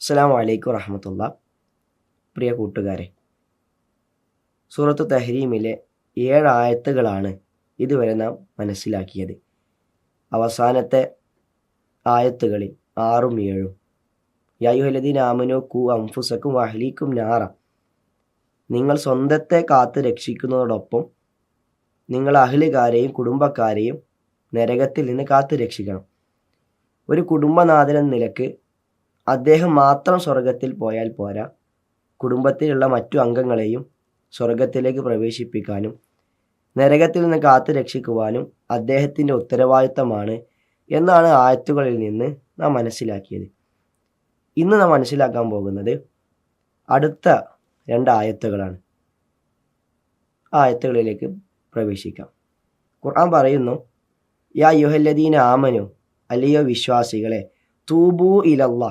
അസ്സാം വലൈക്കും വറഹമത്തുള്ള. പ്രിയ കൂട്ടുകാരെ സൂറത്ത് തഹരീമിലെ ഏഴ് ആയത്തുകളാണ് ഇതുവരെ നാം മനസ്സിലാക്കിയത്. അവസാനത്തെ ആയത്തുകളിൽ ആറും ഏഴും. യായുഹലദീൻ ആമനോ കു അംഫുസക്കും വഹലീക്കും നാറ. നിങ്ങൾ സ്വന്തത്തെ കാത്ത് രക്ഷിക്കുന്നതോടൊപ്പം നിങ്ങൾ അഹ്ലുകാരെയും കുടുംബക്കാരെയും നരകത്തിൽ നിന്ന് കാത്തു രക്ഷിക്കണം. ഒരു കുടുംബനാഥൻ എന്ന നിലയ്ക്ക് അദ്ദേഹം മാത്രം സ്വർഗത്തിൽ പോയാൽ പോരാ. കുടുംബത്തിലുള്ള മറ്റു അംഗങ്ങളെയും സ്വർഗത്തിലേക്ക് പ്രവേശിപ്പിക്കാനും നരകത്തിൽ നിന്ന് കാത്തു രക്ഷിക്കുവാനും അദ്ദേഹത്തിന്റെ ഉത്തരവാദിത്തമാണ് എന്നാണ് ആയത്തുകളിൽ നിന്ന് നാം മനസ്സിലാക്കിയത്. ഇന്ന് നാം മനസ്സിലാക്കാൻ പോകുന്നത് അടുത്ത രണ്ട് ആയത്തുകളാണ്. ആയത്തുകളിലേക്ക് പ്രവേശിക്കാം. ഖുർആൻ പറയുന്നു യാ യുഹല്ലദീന ആമനു അല്ലയോ വിശ്വാസികളെ തൂബു ഇലല്ല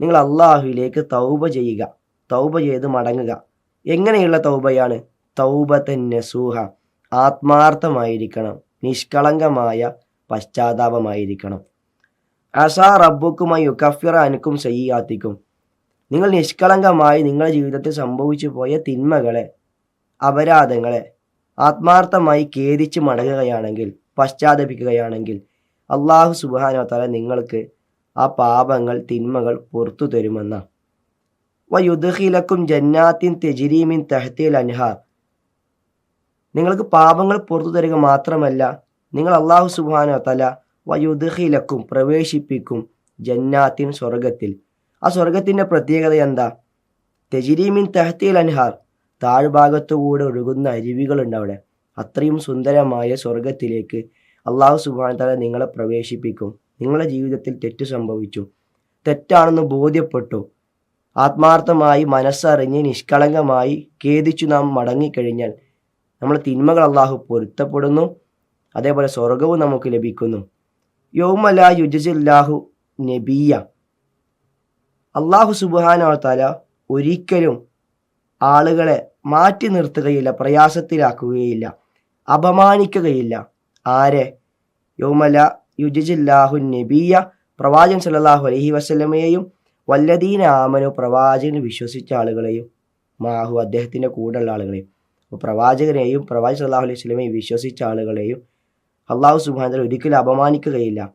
നിങ്ങൾ അള്ളാഹുവിലേക്ക് തൗബ ചെയ്യുക. തൗബ ചെയ്ത് മടങ്ങുക. എങ്ങനെയുള്ള തൗബയാണ്? തൗബത്തൻ നസൂഹ. ആത്മാർത്ഥമായിരിക്കണം. നിഷ്കളങ്കമായ പശ്ചാത്താപമായിരിക്കണം. അസാ റബ്ബുക്കുമായി യുക്കഫിറ അനുക്കും സയ്യാത്തിക്കും. നിങ്ങൾ നിഷ്കളങ്കമായി നിങ്ങളുടെ ജീവിതത്തിൽ സംഭവിച്ചു പോയ തിന്മകളെ അപരാധങ്ങളെ ആത്മാർത്ഥമായി ഖേദിച്ച് മടങ്ങുകയാണെങ്കിൽ പശ്ചാത്തപിക്കുകയാണെങ്കിൽ അള്ളാഹു സുബാനോ തല നിങ്ങൾക്ക് ആ പാപങ്ങൾ തിന്മകൾ പുറത്തു തരുമെന്ന. വയുദ്ഹിലക്കും ജന്നാത്തിൻ തെജിരീമിൻ തെഹത്തിൽ അൻഹാർ നിങ്ങൾക്ക് പാപങ്ങൾ പുറത്തു തരിക മാത്രമല്ല നിങ്ങൾ അള്ളാഹു സുബാനോ തല വയുദ്ഹിലക്കും പ്രവേശിപ്പിക്കും ജന്നാത്തിൻ സ്വർഗത്തിൽ ആ സ്വർഗത്തിന്റെ പ്രത്യേകത എന്താ? തെജിരീമിൻ തെഹത്തിൽ അൻഹാർ താഴ്ഭാഗത്തുകൂടെ ഒഴുകുന്ന അരുവികളുണ്ട് അവിടെ. അത്രയും സുന്ദരമായ സ്വർഗത്തിലേക്ക് അള്ളാഹു സുബാൻ തല നിങ്ങളെ പ്രവേശിപ്പിക്കും. നിങ്ങളുടെ ജീവിതത്തിൽ തെറ്റ് സംഭവിച്ചു. തെറ്റാണെന്ന് ബോധ്യപ്പെട്ടു. ആത്മാർത്ഥമായി മനസ്സറിഞ്ഞ് നിഷ്കളങ്കമായി ഖേദിച്ചു നാം മടങ്ങിക്കഴിഞ്ഞാൽ നമ്മൾ തിന്മകൾ അള്ളാഹു പൊരുത്തപ്പെടുന്നു. അതേപോലെ സ്വർഗവും നമുക്ക് ലഭിക്കുന്നു. യോമല യുജില്ലാഹു നബിയ. അള്ളാഹു സുബാന തല ഒരിക്കലും ആളുകളെ മാറ്റി നിർത്തുകയില്ല പ്രയാസത്തിലാക്കുകയില്ല അപമാനിക്കുകയില്ല. ആരെ? യോമല യുജില്ലാഹു നബിയ പ്രവാചകൻ സല്ലല്ലാഹു അലൈഹി വസല്ലമയെയും വല്ലദീന ആമനു പ്രവാചകന് വിശ്വസിച്ച ആളുകളെയും മാഹു അദ്ദേഹത്തിന്റെ കൂടെയുള്ള ആളുകളെയും അപ്പോൾ പ്രവാചകനെയും പ്രവാചകൻ സല്ലല്ലാഹു അലൈഹി വസ്ലമയും വിശ്വസിച്ച ആളുകളെയും അള്ളാഹു സുബാന ഒരിക്കലും അപമാനിക്കുകയില്ല.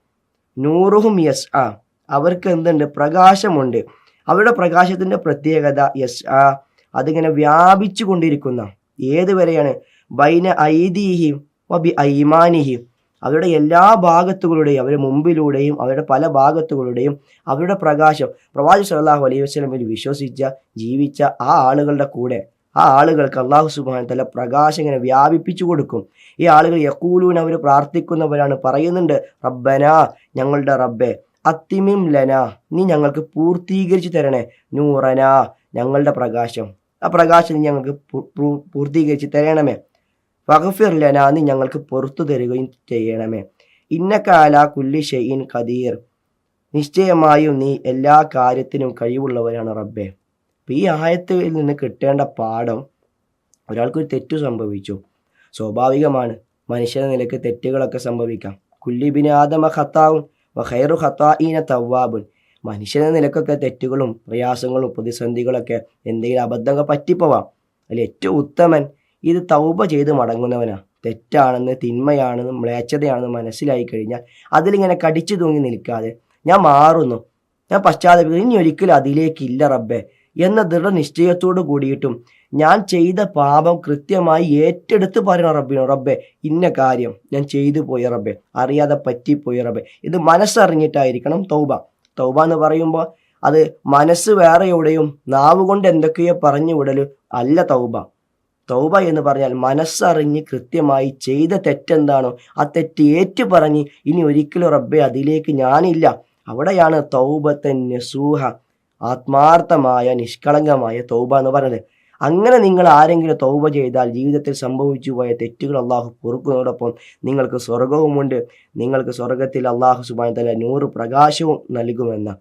നൂറുഹും യസ് ആ അവർക്ക് എന്തുണ്ട്? പ്രകാശമുണ്ട്. അവരുടെ പ്രകാശത്തിന്റെ പ്രത്യേകത യസ് ആ അതിങ്ങനെ വ്യാപിച്ചു കൊണ്ടിരിക്കുന്ന ഏതുവരെയാണ്? ബൈന ഐദീഹിം വബി ഐമാനിഹിം. അവരുടെ എല്ലാ ഭാഗത്തുകളുടെയും അവരുടെ മുമ്പിലൂടെയും അവരുടെ പല ഭാഗത്തുകളുടെയും അവരുടെ പ്രകാശം. പ്രവാചി സല്ലാഹു അലൈഹി വസ്ലമിൽ വിശ്വസിച്ച ജീവിച്ച ആ ആളുകളുടെ കൂടെ ആ ആളുകൾക്ക് അള്ളാഹു സുബാൻ തല പ്രകാശം ഇങ്ങനെ വ്യാപിപ്പിച്ചു കൊടുക്കും. ഈ ആളുകൾ യക്കൂലൂൻ അവർ പ്രാർത്ഥിക്കുന്നവരാണ് പറയുന്നുണ്ട് റബ്ബന ഞങ്ങളുടെ റബ്ബെ അത്തിമിം ലന നീ ഞങ്ങൾക്ക് പൂർത്തീകരിച്ചു തരണേ നൂറന ഞങ്ങളുടെ പ്രകാശം. ആ പ്രകാശം നീ ഞങ്ങൾക്ക് പൂർത്തീകരിച്ച് തരണമേ. ഫഹഫിർ ലന ഞങ്ങൾക്ക് പുറത്തു തരികയും ചെയ്യണമേ. ഇന്നക്കാല കുല്ലി ഷെയ്ൻ ഖദീർ. നിശ്ചയമായും നീ എല്ലാ കാര്യത്തിനും കഴിവുള്ളവരാണ് റബ്ബെ. അപ്പം ഈ ആയത്തിൽ നിന്ന് കിട്ടേണ്ട പാഠം ഒരാൾക്കൊരു തെറ്റു സംഭവിച്ചു. സ്വാഭാവികമാണ്. മനുഷ്യന്റെ നിലയ്ക്ക് തെറ്റുകളൊക്കെ സംഭവിക്കാം. കുല്ലിബിന് ആദമ ഖത്താവും വഹൈറു ഖത്തായിന തവ്വാബുൻ. മനുഷ്യന്റെ നിലക്കൊക്കെ തെറ്റുകളും പ്രയാസങ്ങളും പ്രതിസന്ധികളൊക്കെ എന്തെങ്കിലും അബദ്ധങ്ങൾ പറ്റിപ്പോവാം. അതിൽ ഏറ്റവും ഉത്തമൻ ഇത് തൗബ ചെയ്ത് മടങ്ങുന്നവനാ. തെറ്റാണെന്ന് തിന്മയാണെന്ന് മ്ലേച്ഛതയാണെന്ന് മനസ്സിലായി കഴിഞ്ഞാൽ അതിലിങ്ങനെ കടിച്ചു തൂങ്ങി നിൽക്കാതെ ഞാൻ മാറുന്നു. ഞാൻ പശ്ചാത്തലം ഇനി ഒരിക്കലും അതിലേക്കില്ല റബ്ബെ. എന്ന ദൃഢനിശ്ചയത്തോട് കൂടിയിട്ടും ഞാൻ ചെയ്ത പാപം കൃത്യമായി ഏറ്റെടുത്ത് പറയണം റബ്ബിനോ റബ്ബെ ഇന്ന കാര്യം ഞാൻ ചെയ്തു പോയ റബ്ബെ. അറിയാതെ പറ്റിപ്പോയി റബ്ബെ. ഇത് മനസ്സറിഞ്ഞിട്ടായിരിക്കണം തൗബ. തൗബ എന്ന് പറയുമ്പോൾ അത് മനസ്സ് വേറെ എവിടെയും നാവ് കൊണ്ട് എന്തൊക്കെയോ പറഞ്ഞു വിടലും അല്ല തൗബ. തൗബ എന്ന് പറഞ്ഞാൽ മനസ്സറിഞ്ഞ് കൃത്യമായി ചെയ്ത തെറ്റെന്താണോ ആ തെറ്റ് ഏറ്റു പറഞ്ഞ് ഇനി ഒരിക്കലും റബ്ബെ അതിലേക്ക് ഞാനില്ല. അവിടെയാണ് തൗബത്തൻ നസൂഹ ആത്മാർത്ഥമായ നിഷ്കളങ്കമായ തൗബ എന്ന് പറഞ്ഞത്. അങ്ങനെ നിങ്ങൾ ആരെങ്കിലും തൗബ ചെയ്താൽ ജീവിതത്തിൽ സംഭവിച്ചു പോയ തെറ്റുകൾ അള്ളാഹു പൊറുക്കുന്നതോടൊപ്പം നിങ്ങൾക്ക് സ്വർഗവുമുണ്ട് നിങ്ങൾക്ക് സ്വർഗത്തിൽ അള്ളാഹു സുബാൻ തല നൂറ് പ്രകാശവും നൽകുമെന്ന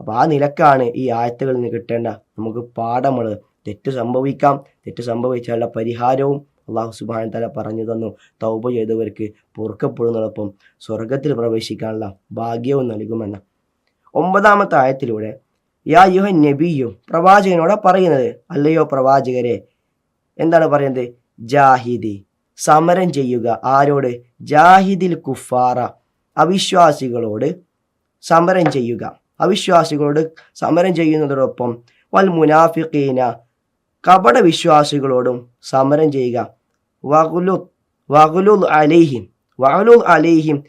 അപ്പോൾ ആ നിലക്കാണ് ഈ ആയത്തുകളിൽ നിന്ന് കിട്ടേണ്ട. നമുക്ക് പാഠമുള്ളത് തെറ്റ് സംഭവിക്കാം. തെറ്റ് സംഭവിച്ചാലുള്ള പരിഹാരവും അള്ളാഹു സുബാൻ തല പറഞ്ഞു തന്നു. തൗബ ചെയ്തവർക്ക് പൊറുക്കപ്പെടുന്നതോടൊപ്പം സ്വർഗത്തിൽ പ്രവേശിക്കാനുള്ള ഭാഗ്യവും നൽകുമെന്ന. ഒമ്പതാമത്തെ ആയത്തിലൂടെ യാ യുഹ നബിയും പ്രവാചകനോട് പറയുന്നത് അല്ലയോ പ്രവാചകരെ എന്താണ് പറയുന്നത്? ജാഹിദി സമരം ചെയ്യുക ആരോട്? ജാഹിദിൽ കുഫാറ അവിശ്വാസികളോട് സമരം ചെയ്യുക അവിശ്വാസികളോട് സമരം ചെയ്യുന്നതോടൊപ്പം വൽ മുനാഫിഖീന കപട വിശ്വാസികളോടും സമരം ചെയ്യുക. വകുലു വകുലുൽ അലൈഹിം വകുലുൽ അലൈഹിം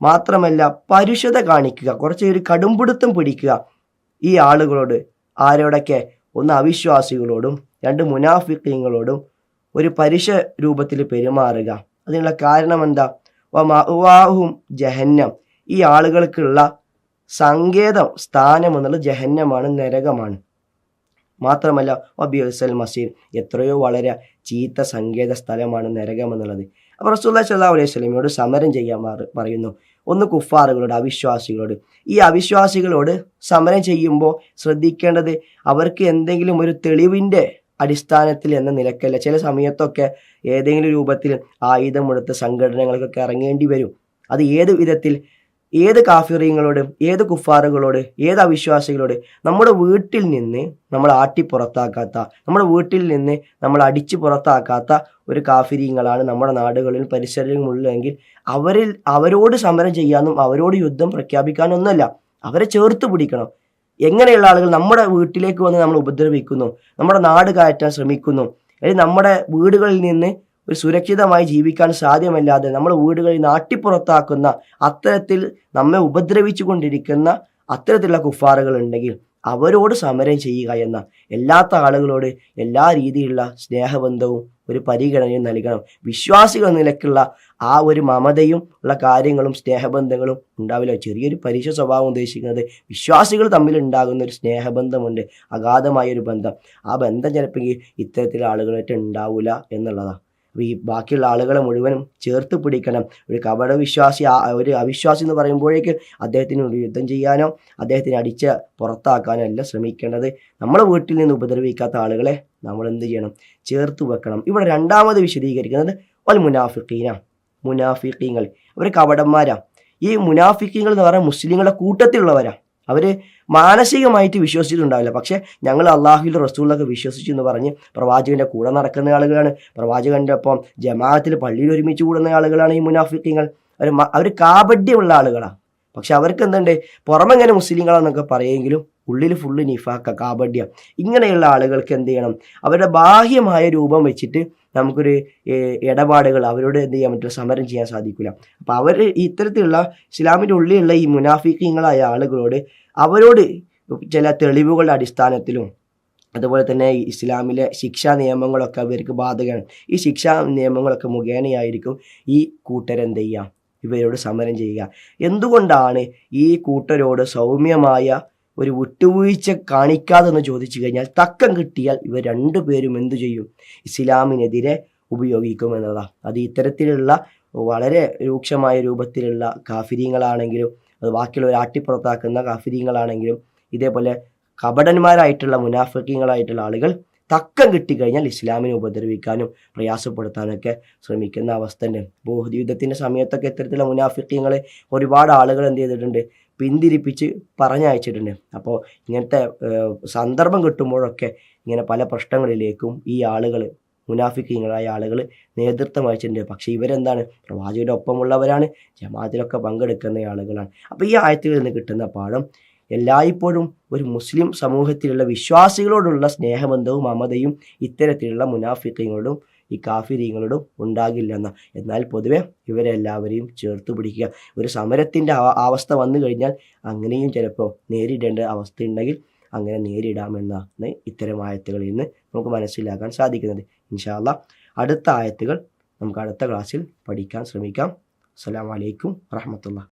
മാത്രമല്ല പരുഷത കാണിക്കുക കുറച്ച് ഒരു കടുംപിടുത്തം പിടിക്കുക. ഈ ആളുകളോട് ആരോടൊക്കെ? ഒന്ന് അവിശ്വാസികളോടും രണ്ട് മുനാഫിക്കീങ്ങളോടും ഒരു പരുഷ രൂപത്തിൽ പെരുമാറുക. അതിനുള്ള കാരണം എന്താ? വമാഹും ജഹന്നം. ഈ ആളുകൾക്കുള്ള സങ്കേതം സ്ഥാനം എന്നുള്ളത് ജഹന്നമാണ് നരകമാണ്. മാത്രമല്ല വബിയുസൽ മസീർ എത്രയോ വളരെ ചീത്ത സങ്കേത സ്ഥലമാണ് നരകം എന്നുള്ളത്. അപ്പോൾ റസൂല്ലാ സല്ലാ അലൈഹി സ്വലമിയോട് സമരം ചെയ്യാൻ പറയുന്നു. ഒന്ന് കുഫാറുകളോട് അവിശ്വാസികളോട്. ഈ അവിശ്വാസികളോട് സമരം ചെയ്യുമ്പോൾ ശ്രദ്ധിക്കേണ്ടത് അവർക്ക് എന്തെങ്കിലും ഒരു തെളിവിന്റെ അടിസ്ഥാനത്തിൽ എന്ന നിലക്കല്ല. ചില സമയത്തൊക്കെ ഏതെങ്കിലും രൂപത്തിൽ ആയുധമെടുത്ത് സംഘടനകൾക്കൊക്കെ ഇറങ്ങേണ്ടി വരും. അത് ഏത് വിധത്തിൽ ഏത് കാഫിറിയങ്ങളോട് ഏത് കുഫാറുകളോട് ഏത് അവിശ്വാസികളോട് നമ്മുടെ വീട്ടിൽ നിന്ന് നമ്മൾ ആട്ടി പുറത്താക്കാത്ത നമ്മുടെ വീട്ടിൽ നിന്ന് നമ്മൾ അടിച്ചു പുറത്താക്കാത്ത ഒരു കാഫിരിയങ്ങളാണ് നമ്മുടെ നാടുകളിൽ പരിസരങ്ങളിലെങ്കിൽ അവരിൽ അവരോട് സമരം ചെയ്യാനും അവരോട് യുദ്ധം പ്രഖ്യാപിക്കാനും ഒന്നല്ല അവരെ ചേർത്ത് പിടിക്കണം. എങ്ങനെയുള്ള ആളുകൾ നമ്മുടെ വീട്ടിലേക്ക് വന്ന് നമ്മൾ ഉപദ്രവിക്കുന്നു നമ്മുടെ നാട് കയറ്റാൻ ശ്രമിക്കുന്നു അല്ലെങ്കിൽ നമ്മുടെ വീടുകളിൽ നിന്ന് ഒരു സുരക്ഷിതമായി ജീവിക്കാൻ സാധ്യമല്ലാതെ നമ്മൾ വീടുകളിൽ നാട്ടിപ്പുറത്താക്കുന്ന അത്തരത്തിൽ നമ്മെ ഉപദ്രവിച്ചു കൊണ്ടിരിക്കുന്ന അത്തരത്തിലുള്ള കുഫാറുകൾ ഉണ്ടെങ്കിൽ അവരോട് സമരം ചെയ്യുക എന്ന എല്ലാത്ത ആളുകളോട് എല്ലാ രീതിയിലുള്ള സ്നേഹബന്ധവും ഒരു പരിഗണനയും നൽകണം. വിശ്വാസികൾ നിലക്കുള്ള ആ ഒരു മമതയും ഉള്ള കാര്യങ്ങളും സ്നേഹബന്ധങ്ങളും ഉണ്ടാവില്ല. ചെറിയൊരു പരീക്ഷ സ്വഭാവം ഉദ്ദേശിക്കുന്നത് വിശ്വാസികൾ തമ്മിൽ ഉണ്ടാകുന്ന ഒരു സ്നേഹബന്ധമുണ്ട്. അഗാധമായ ഒരു ബന്ധം. ആ ബന്ധം ചിലപ്പോൾ ഇത്തരത്തിലുള്ള ആളുകളായിട്ട് ഉണ്ടാവില്ല എന്നുള്ളതാണ്. ഈ ബാക്കിയുള്ള ആളുകളെ മുഴുവനും ചേർത്ത് പിടിക്കണം. ഒരു കപട വിശ്വാസി ഒരു അവിശ്വാസി എന്ന് പറയുമ്പോഴേക്ക് അദ്ദേഹത്തിന് ഒരു യുദ്ധം ചെയ്യാനോ അദ്ദേഹത്തിന് അടിച്ച് പുറത്താക്കാനോ അല്ല ശ്രമിക്കേണ്ടത്. നമ്മുടെ വീട്ടിൽ നിന്ന് ഉപദ്രവിക്കാത്ത ആളുകളെ നമ്മൾ എന്ത് ചെയ്യണം? ചേർത്ത് വെക്കണം. ഇവിടെ രണ്ടാമത് വിശദീകരിക്കുന്നത് വൽ മുനാഫിക്കീന മുനാഫിക്കീങ്ങൾ അവർ കപടന്മാരാണ് ഈ മുനാഫിഖീങ്ങൾ എന്ന് പറയുന്നത് മുസ്ലിങ്ങളുടെ കൂട്ടത്തിലുള്ളവരാണ് അവർ മാനസികമായിട്ട് വിശ്വസിച്ചിട്ടുണ്ടാവില്ല. പക്ഷേ ഞങ്ങൾ അള്ളാഹുവിന്റെ റസൂളിലൊക്കെ വിശ്വസിച്ചു എന്ന് പറഞ്ഞ് പ്രവാചകന്റെ കൂടെ നടക്കുന്ന ആളുകളാണ്. പ്രവാചകന്റെ ഒപ്പം ജമാഅത്തിൽ പള്ളിയിൽ ഒരുമിച്ച് കൂടുന്ന ആളുകളാണ് ഈ മുനാഫിക്കങ്ങൾ. അവർ അവർ കാപഡ്യമുള്ള ആളുകളാണ് പക്ഷെ അവർക്ക് എന്തുണ്ട്? പുറമെങ്ങനെ മുസ്ലിങ്ങളാണെന്നൊക്കെ പറയുമെങ്കിലും ഉള്ളിൽ ഫുള്ള് നിഫാക്ക കാപഡ്യം ഇങ്ങനെയുള്ള ആളുകൾക്ക് എന്ത് ചെയ്യണം? അവരുടെ ബാഹ്യമായ രൂപം വെച്ചിട്ട് നമുക്കൊരു ഇടപാടുകൾ അവരോട് എന്ത് ചെയ്യാൻ പറ്റില്ല സമരം ചെയ്യാൻ സാധിക്കില്ല. അപ്പോൾ അവർ ഇത്തരത്തിലുള്ള ഇസ്ലാമിന്റെ ഉള്ളിലുള്ള ഈ മുനാഫിക്കങ്ങളായ ആളുകളോട് അവരോട് ചില തെളിവുകളുടെ അടിസ്ഥാനത്തിലും അതുപോലെ തന്നെ ഇസ്ലാമിലെ ശിക്ഷാ നിയമങ്ങളൊക്കെ അവർക്ക് ബാധകമാണ്. ഈ ശിക്ഷാ നിയമങ്ങളൊക്കെ മുഖേനയായിരിക്കും ഈ കൂട്ടരെന്ത് ചെയ്യുക? ഇവരോട് സമരം ചെയ്യുക. എന്തുകൊണ്ടാണ് ഈ കൂട്ടരോട് സൗമ്യമായ ഒരു വിട്ടുവീഴ്ച കാണിക്കാതെന്ന് ചോദിച്ചു കഴിഞ്ഞാൽ തക്കം കിട്ടിയാൽ ഇവർ രണ്ടുപേരും എന്തു ചെയ്യും? ഇസ്ലാമിനെതിരെ ഉപയോഗിക്കും എന്നതാണ്. അത് ഇത്തരത്തിലുള്ള വളരെ രൂക്ഷമായ രൂപത്തിലുള്ള കാഫിര്യങ്ങളാണെങ്കിലും അത് ബാക്കിയുള്ളവർ ആട്ടിപ്പുറത്താക്കുന്ന കാഫിര്യങ്ങളാണെങ്കിലും ഇതേപോലെ കപടന്മാരായിട്ടുള്ള മുനാഫിക്കങ്ങളായിട്ടുള്ള ആളുകൾ തക്കം കിട്ടിക്കഴിഞ്ഞാൽ ഇസ്ലാമിനെ ഉപദ്രവിക്കാനും പ്രയാസപ്പെടുത്താനൊക്കെ ശ്രമിക്കുന്ന അവസ്ഥ ഉണ്ട് ബോഹദ് യുദ്ധത്തിന്റെ സമയത്തൊക്കെ ഇത്തരത്തിലുള്ള മുനാഫിക്കങ്ങളെ ഒരുപാട് ആളുകൾ എന്ത് ചെയ്തിട്ടുണ്ട്? പിന്തിരിപ്പിച്ച് പറഞ്ഞയച്ചിട്ടുണ്ട്. അപ്പോൾ ഇങ്ങനത്തെ സന്ദർഭം കിട്ടുമ്പോഴൊക്കെ ഇങ്ങനെ പല പ്രശ്നങ്ങളിലേക്കും ഈ ആളുകൾ മുനാഫിക്കങ്ങളായ ആളുകൾ നേതൃത്വം വഹിച്ചിട്ടുണ്ട്. പക്ഷേ ഇവരെന്താണ്? പ്രവാചകരുടെ ഒപ്പമുള്ളവരാണ്. ജമാഅത്തിലൊക്കെ പങ്കെടുക്കുന്ന ആളുകളാണ്. അപ്പോൾ ഈ ആയത്തിൽ നിന്ന് കിട്ടുന്ന പാഠം എല്ലായ്പ്പോഴും ഒരു മുസ്ലിം സമൂഹത്തിലുള്ള വിശ്വാസികളോടുള്ള സ്നേഹബന്ധവും മമതയും ഇത്തരത്തിലുള്ള മുനാഫിക്കങ്ങളോടും ഈ കാഫിരീങ്ങളോടും ഉണ്ടാകില്ലെന്ന എന്നാൽ പൊതുവെ ഇവരെല്ലാവരെയും ചേർത്ത് പിടിക്കുക. ഒരു സമരത്തിന്റെ അവസ്ഥ വന്നു കഴിഞ്ഞാൽ അങ്ങനെയും ചിലപ്പോൾ നേരിടേണ്ട അവസ്ഥ ഉണ്ടെങ്കിൽ അങ്ങനെ നേരിടാമെന്നാണ് ഇത്തരം ആയത്തുകളിൽ നിന്ന് നമുക്ക് മനസ്സിലാക്കാൻ സാധിക്കുന്നത്. ഇൻഷാല്ല അടുത്ത ആയത്തുകൾ നമുക്ക് അടുത്ത ക്ലാസ്സിൽ പഠിക്കാൻ ശ്രമിക്കാം. അസ്സാം വലൈക്കും വറഹമത്തുള്ള